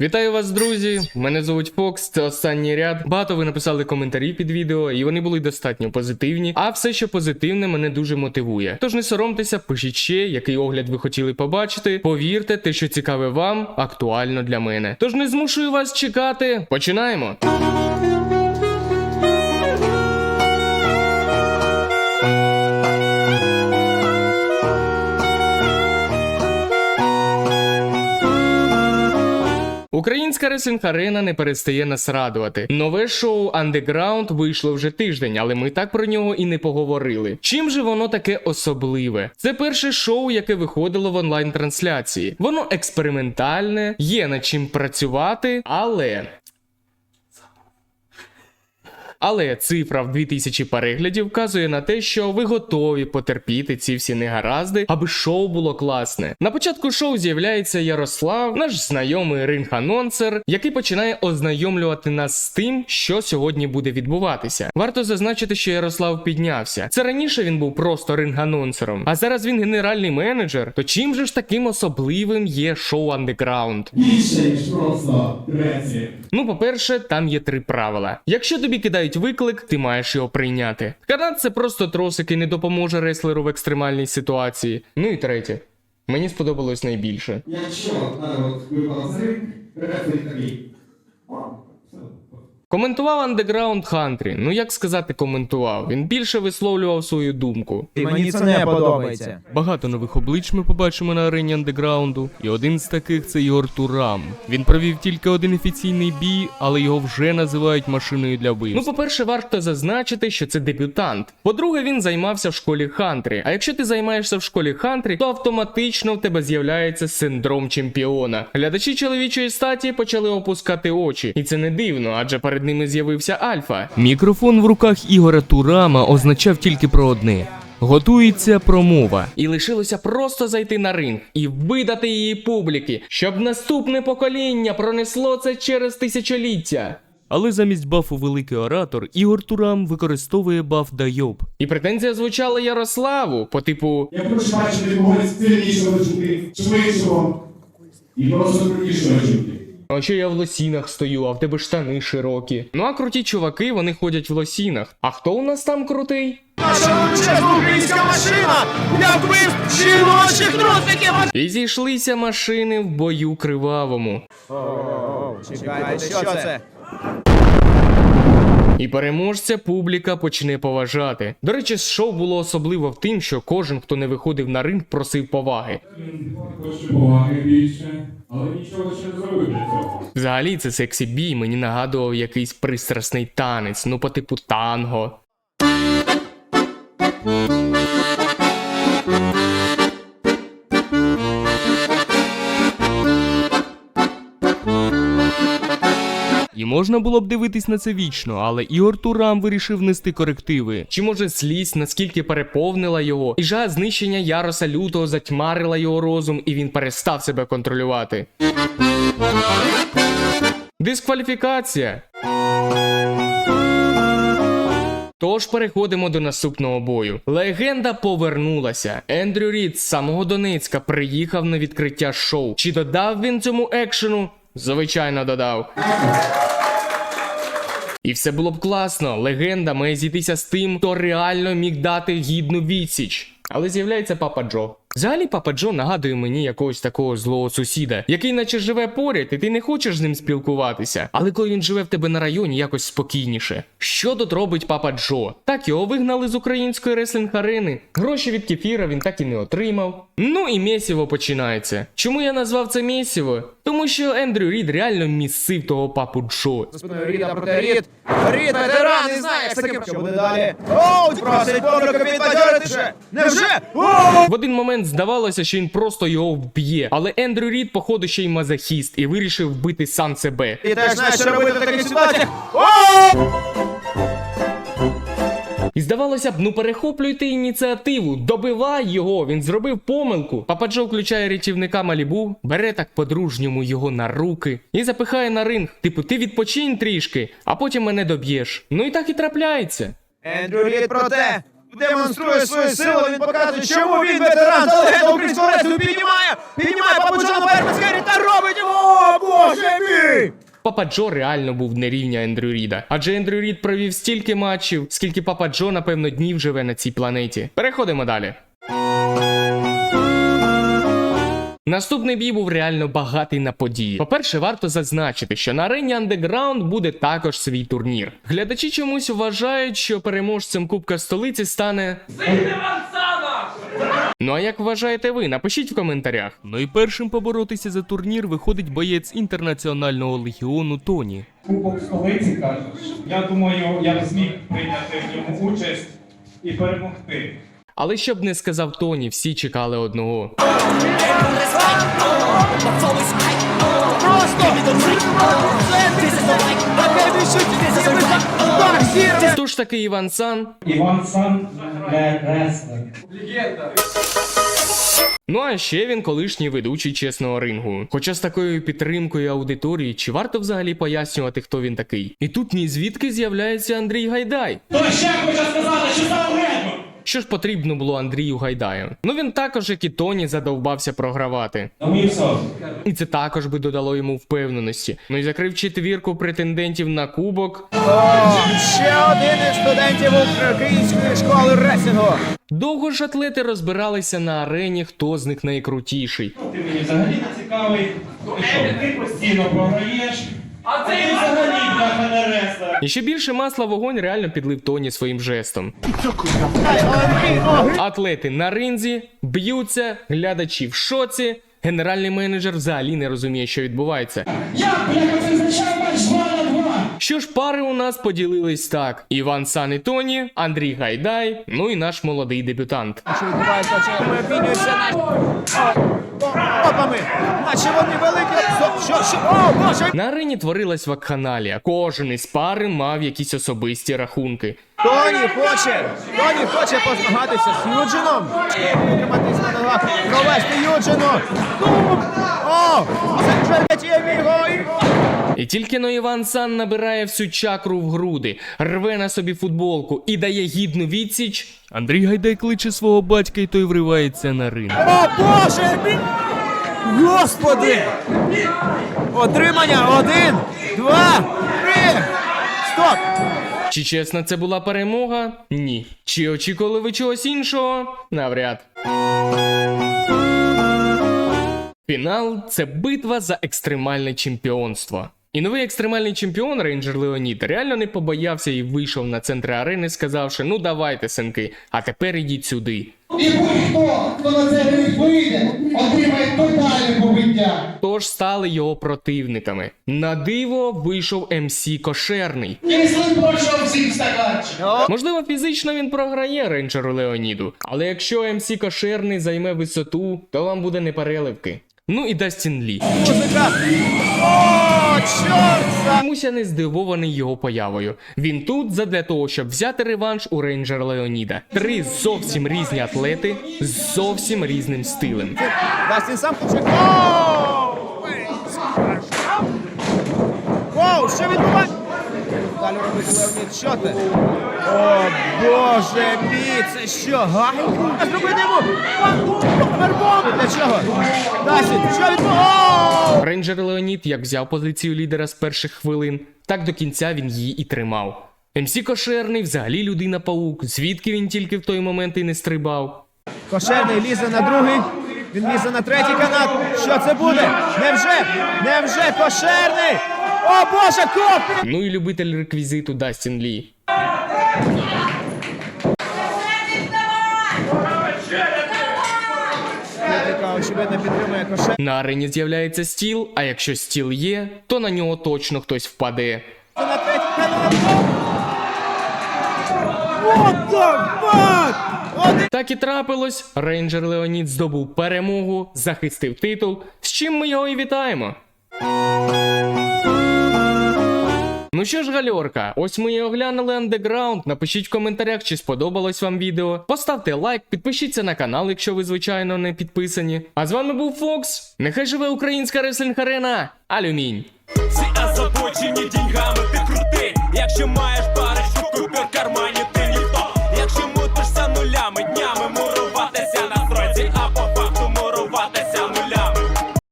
Вітаю вас, друзі! Мене звуть Фокс, це останній ряд. Багато ви написали коментарі під відео, і вони були достатньо позитивні. А все, що позитивне, мене дуже мотивує. Тож не соромтеся, пишіть ще, який огляд ви хотіли побачити. Повірте, те, що цікаве вам, актуально для мене. Тож не змушую вас чекати. Починаємо! Українська реслінг не перестає нас радувати. Нове шоу Underground вийшло вже тиждень, але ми так про нього і не поговорили. Чим же воно таке особливе? Це перше шоу, яке виходило в онлайн-трансляції. Воно експериментальне, є над чим працювати, але але цифра в 2000 переглядів вказує на те, що ви готові потерпіти ці всі негаразди, аби шоу було класне. На початку шоу з'являється Ярослав, наш знайомий ринг-анонсер, який починає ознайомлювати нас з тим, що сьогодні буде відбуватися. Варто зазначити, що Ярослав піднявся. Це раніше він був просто ринг-анонсером, а зараз він генеральний менеджер. То чим же ж таким особливим є шоу Underground? Більше, ніж просто. Ну, по-перше, там є три правила. Якщо тобі кидають виклик, ти маєш його прийняти. Канат це просто трос, який не допоможе реслеру в екстремальній ситуації. Ну і третє. Мені сподобалось найбільше. Якщо народ випав з ринку, такий. Коментував Underground Хантрі. Ну як сказати, коментував. Він більше висловлював свою думку. І мені це не подобається. Багато нових облич ми побачимо на арені андеграунду, і один з таких це Ігор Турам. Він провів тільки один офіційний бій, але його вже називають машиною для вбивств. Ну, по-перше, варто зазначити, що це дебютант. По-друге, він займався в школі Хантрі. А якщо ти займаєшся в школі Хантрі, то автоматично в тебе з'являється синдром чемпіона. Глядачі чоловічої статі почали опускати очі, і це не дивно, адже перед ними з'явився Альфа. Мікрофон в руках Ігора Турама означав тільки про одне. Готується промова, і лишилося просто зайти на ринг і видати її публіки, щоб наступне покоління пронесло це через тисячоліття. Але замість бафу великий оратор Ігор Турам використовує баф Дайоб. І претензія звучала Ярославу по типу: Я хочу бачити когось сильнішого швидшого і просто крутішого. А що я в лосінах стою, а в тебе штани широкі. Ну а круті чуваки, вони ходять в лосінах. А хто у нас там крутий? Наша величезна українська машина для вбивств жіночих трусиків! І зійшлися машини в бою кривавому. Чекайте, що це? І переможця публіка почне поважати. До речі, шоу було особливо в тим, що кожен, хто не виходив на ринг, просив поваги. Взагалі, це сексі бій мені нагадував якийсь пристрасний танець, ну по типу танго. Можна було б дивитись на це вічно, але Ігор Турам вирішив нести корективи. Чи може слізь наскільки переповнила його, і жа знищення Яроса Лютого затьмарила його розум, і він перестав себе контролювати. Дискваліфікація. Тож переходимо до наступного бою. Легенда повернулася. Ендрю Рід з самого Донецька приїхав на відкриття шоу. Чи додав він цьому екшену? Звичайно, додав. І все було б класно. Легенда має зійтися з тим, хто реально міг дати гідну відсіч. Але з'являється папа Джо. Взагалі, папа Джо нагадує мені якогось такого злого сусіда, який наче живе поряд, і ти не хочеш з ним спілкуватися. Але коли він живе в тебе на районі, якось спокійніше. Що тут робить папа Джо? Так його вигнали з української реслінг арени. Гроші від кефіра він так і не отримав. Ну і місіво починається. Чому я назвав це місіво? Тому що Ендрю Рід реально місив того папу Джо. Спиною Ріда проти Рід. Рід, ветеран, не знає, як з таким. Що буде далі? Оу, просить публіку підбадьоритися! Невже? В один момент здавалося, що він просто його вб'є, але Ендрю Рід, походу, ще й мазохіст і вирішив вбити сам себе. Ти теж знаєш, що робити в таких ситуаціях? Оу! І здавалося б, ну перехоплюйте ініціативу, добивай його. Він зробив помилку. Папа Джо включає рятівника Малібу, бере так по-дружньому його на руки і запихає на ринг. Типу, ти відпочинь трішки, а потім мене доб'єш. Ну і так і трапляється. Ендрю Рід проте демонструє свою силу, він показує, чому він ветеран легенда українського піднімає, піднімає Папуджана Пермискері та робить, о, боже мій! Папа Джо реально був не рівня Ендрю Ріда. Адже Ендрю Рід провів стільки матчів, скільки Папа Джо, напевно, днів живе на цій планеті. Переходимо далі. Наступний бій був реально багатий на події. По-перше, варто зазначити, що на арені Underground буде також свій турнір. Глядачі чомусь вважають, що переможцем Кубка столиці стане. Ну а як вважаєте ви? Напишіть в коментарях. Ну і першим поборотися за турнір виходить боєць інтернаціонального легіону Тоні. Кубок столиці кажеш. Я думаю, я б зміг прийняти в ньому участь і перемогти. Але щоб не сказав Тоні, всі чекали одного. Просто! Таке ж такий Іван Сан. Іван Сан не реслер. Ну а ще він колишній ведучий чесного рингу. Хоча з такою підтримкою аудиторії, чи варто взагалі пояснювати, хто він такий? І тут ні звідки з'являється Андрій Гайдай. То ще хочу сказати, що редно! Що ж потрібно було Андрію Гайдаю? Ну він також, як і Тоні, задовбався програвати. Ну і це також би додало йому впевненості. Ну і закрив четвірку претендентів на кубок. О, ще один із студентів української школи реслінгу. Довго ж атлети розбиралися на арені, хто з них найкрутіший. Ти мені взагалі не цікавий. Ти постійно програєш. А ти взагалі бляха не реслер. І ще більше масла вогонь реально підлив Тоні своїм жестом. Атлети на ринзі б'ються, глядачі в шоці. Генеральний менеджер взагалі не розуміє, що відбувається. Як, Що ж, пари у нас поділились так: Іван Сан і Тоні, Андрій Гайдай, ну і наш молодий дебютант. Що відбувається, чи. Опами, наче вони великі... Що, що, що? О, боже! На арені творилась вакханалія. Кожен із пари мав якісь особисті рахунки. Тоні хоче, Тоні хоче позмагатися з Юджином. Триматись на ногах, провести Юджину. О, це вже мій І тільки но Іван Сан набирає всю чакру в груди, рве на собі футболку і дає гідну відсіч. Андрій Гайдай кличе свого батька, і той вривається на ринг. О, Боже! Господи! Отримання один, два, три! Стоп! Чи чесно це була перемога? Ні. Чи очікували ви чогось іншого? Навряд. Фінал це битва за екстремальне чемпіонство. І новий екстремальний чемпіон Рейнджер Леонід реально не побоявся і вийшов на центр арени, сказавши: Ну давайте, синки, а тепер ідіть сюди. І будь-хто, хто на ринг вийде, отримає тотальне побиття. Тож стали його противниками. На диво вийшов МС Кошерний. Кислий всіх стаканчик. Можливо, фізично він програє рейнджеру Леоніду, але якщо МС Кошерний займе висоту, то вам буде непереливки. Ну і Дастін Лі. Музика! О, чорт! за- Чомусь я не здивований його появою. Він тут задля того, щоб взяти реванш у рейнджера Леоніда. Три зовсім різні атлети з зовсім різним стилем. Воу, що ти? О, боже мій, це що, гайка? Зробити йому! Для чого? Дастін, що відбувається? Рейнджер Леонід як взяв позицію лідера з перших хвилин, так до кінця він її і тримав. МС Кошерний взагалі людина паук, звідки він тільки в той момент і не стрибав. Кошерний лізе на другий, він лізе на третій канат. Що це буде? Невже? Невже кошерний? О боже, коп! Ну і любитель реквізиту Дастін Лі. Очевидно підтримує коше. На арені з'являється стіл, а якщо стіл є, то на нього точно хтось впаде. What the fuck? Так і трапилось. Рейнджер Леонід здобув перемогу, захистив титул, з чим ми його і вітаємо. Ну що ж, гальорка, ось ми і оглянули андеграунд. Напишіть в коментарях, чи сподобалось вам відео. Поставте лайк, підпишіться на канал, якщо ви, звичайно, не підписані. А з вами був Фокс. Нехай живе українська реслінг арена. Алюмінь. Всі озабочені ти крутий, якщо маєш